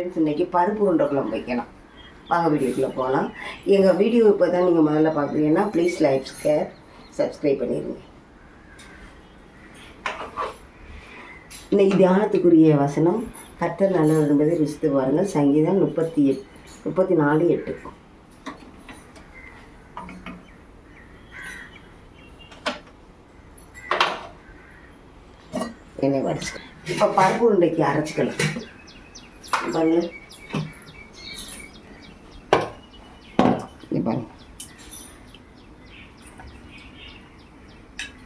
Friends இன்றைக்கி பருப்பு உருண்டை குழம்பு வைக்கலாம் வாங்க வீடியோக்குள்ளே போகலாம் எங்கள் வீடியோ இப்போ தான் நீங்கள் முதல்ல பார்க்குறீங்கன்னா ப்ளீஸ் லைக் ஷேர் சப்ஸ்கிரைப் பண்ணிடுங்க. இன்றைக்கி தியானத்துக்குரிய வசனம் கர்த்தர் நல்லது என்பதை ருசித்து பாருங்கள். சங்கீதம் முப்பத்தி எட் முப்பத்தி நாலு எட்டு. என்னை வடிச்சு இப்போ பருப்பு உருண்டைக்கு அரைச்சிக்கலாம். பாருங்க பாருங்க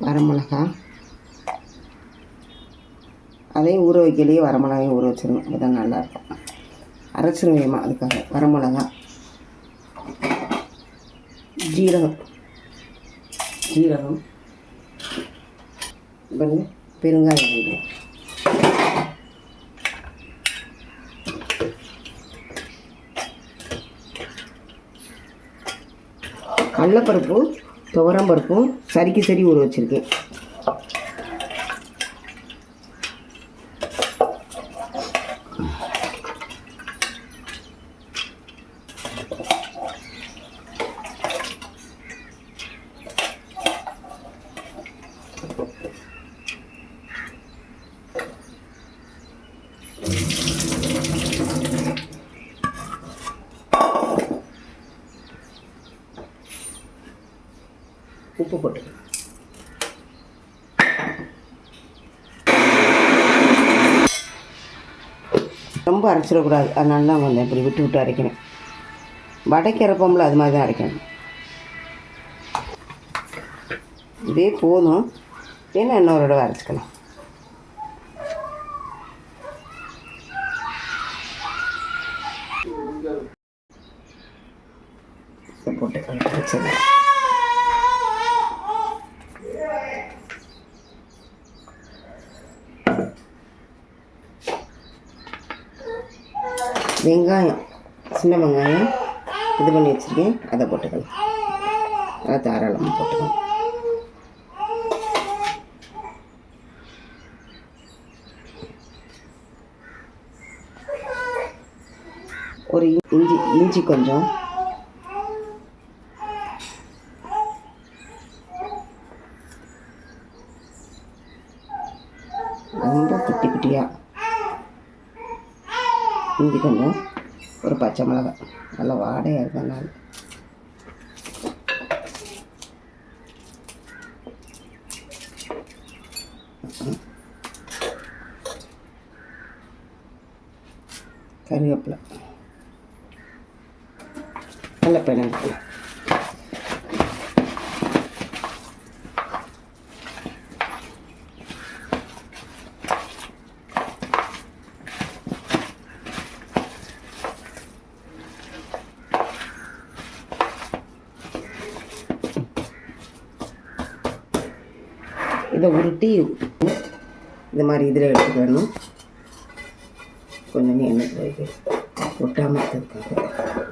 வரமிளகா. அதையும் ஊற வைக்கலையே வரமிளகாயும் ஊற வச்சிடணும் அதுதான் நல்லாயிருக்கும் இருக்கும். அரைச்சிருவேமா அதுக்காக? வரமிளகா. ஜீரகம். ஜீரகம். பாருங்க பெருங்காயம் கடலப்பருப்பும் துவரம்பருப்பும் சரிக்கு சரி ஊற வச்சுருக்கேன். உப்பு போட்டுக்கலாம் ரொம்ப அரைச்சிடக்கூடாது. அதனால தான் கொஞ்சம் இப்படி விட்டு விட்டு அரைக்கணும். வடைக்கு அது மாதிரி தான் அரைக்கணும். இதே போதும். ஏன்னா இன்னொரு தடவை அரைச்சிக்கலாம். போட்டு அரைச்சிடலாம். வெங்காயம் சின்ன வெங்காயம் இது பண்ணி வச்சுருக்கேன். அதை போட்டுக்கலாம். அதை தாராளமாக போட்டுக்கலாம். ஒரு இஞ்சி இஞ்சி கொஞ்சம் இஞ்சி கொஞ்சம் ஒரு பச்சை மிளகாய் நல்லா வாடையாக இருக்கனால கருவேப்பிலை. நல்ல பெண்ணு இதை உருட்டி இந்த மாதிரி இதில் எடுத்துக்கணும். கொஞ்சம் எண்ணெய் ஒட்டாமல் இருக்கிறதுக்காக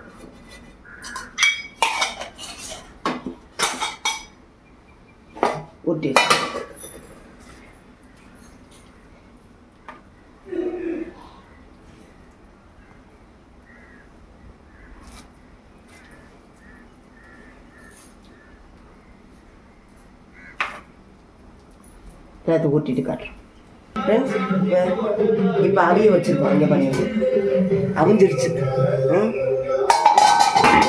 அதை ஊட்டிட்டு காட்டுறேன் ஃப்ரெண்ட்ஸ் இப்போ இப்போ அவிய வச்சுருக்கோம் இங்கே பண்ணி அவிஞ்சிருச்சு. எடுத்துக்கலாம்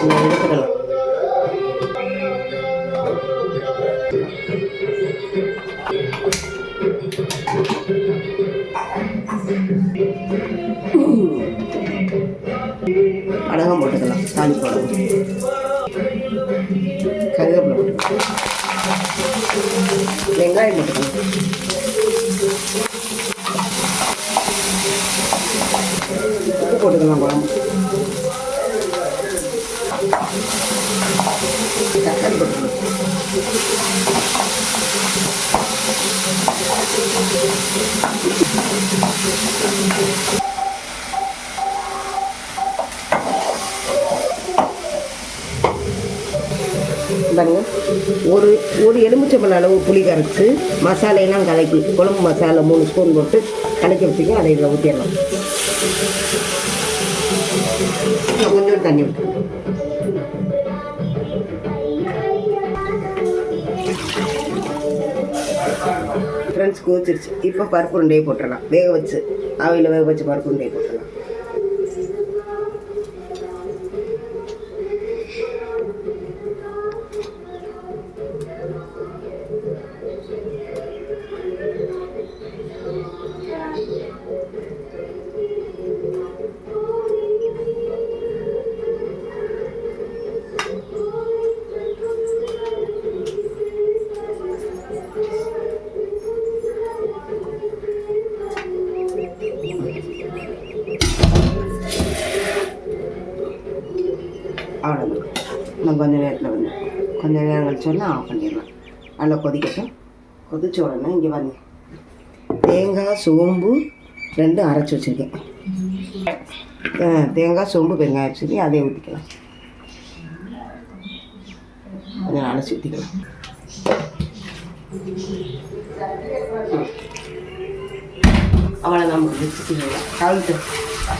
Thank எடுத்துக்கலாம். வெங்காயம் போட்டுக்கலாம் உப்பு போட்டுக்கலாம் குழம்பு தக்காளி போட்டுக்கலாம். பாருங்க. ஒரு ஒரு எலுமிச்சம்பழம் அளவு புளி கரைச்சி மசாலையெல்லாம் கலக்கி குழம்பு மசாலா மூணு ஸ்பூன் போட்டு கலக்கி வச்சுக்கோ அதை இதில் ஊற்றிடலாம் கொஞ்சம் தண்ணி விட்டு ஃப்ரெண்ட்ஸ் கொதிச்சிருச்சு. இப்போ பருப்பு உருண்டையை போட்டுடலாம். வேக வச்சு ஆவியில் வேக வச்சு பருப்பு உருண்டையை போட்டுடலாம். கொஞ்சம் நேரத்தில் வந்து கொஞ்சம் நேரம் கழிச்சோன்னா ஆஃப் பண்ணிடலாம். நல்லா கொதிக்கட்டும். கொதிச்ச உடனே இங்கே வந்து தேங்காய் சோம்பு ரெண்டும் அரைச்சி வச்சுருக்கேன். தேங்காய் சோம்பு பெருங்காயம் வச்சுருக்கேன். அதே ஊற்றிக்கலாம் கொஞ்சம் அரைச்சி ஊற்றிக்கலாம் அவ்வளோதான் முடிச்சு கவுத்து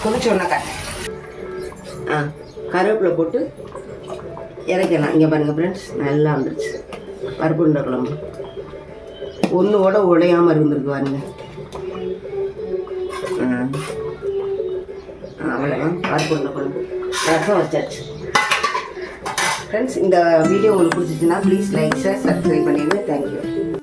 கொதிச்ச உடனே ஆ கருவேப்பிலை போட்டு இறக்கலாம். இங்கே பாருங்கள் ஃப்ரெண்ட்ஸ் நல்லா வந்துருச்சு. பருப்பு உருண்டை குழம்பு ஒன்று கூட உடையாமல் இருந்திருக்கு பாருங்க. ஆ அவ்வளோதான் பருப்பு உருண்டை குழம்பு ரசம் வச்சாச்சு. ஃப்ரெண்ட்ஸ் இந்த வீடியோ உங்களுக்கு பிடிச்சிச்சுன்னா ப்ளீஸ் லைக் ஷேர் சப்ஸ்கிரைப் பண்ணிடுங்க. Thank you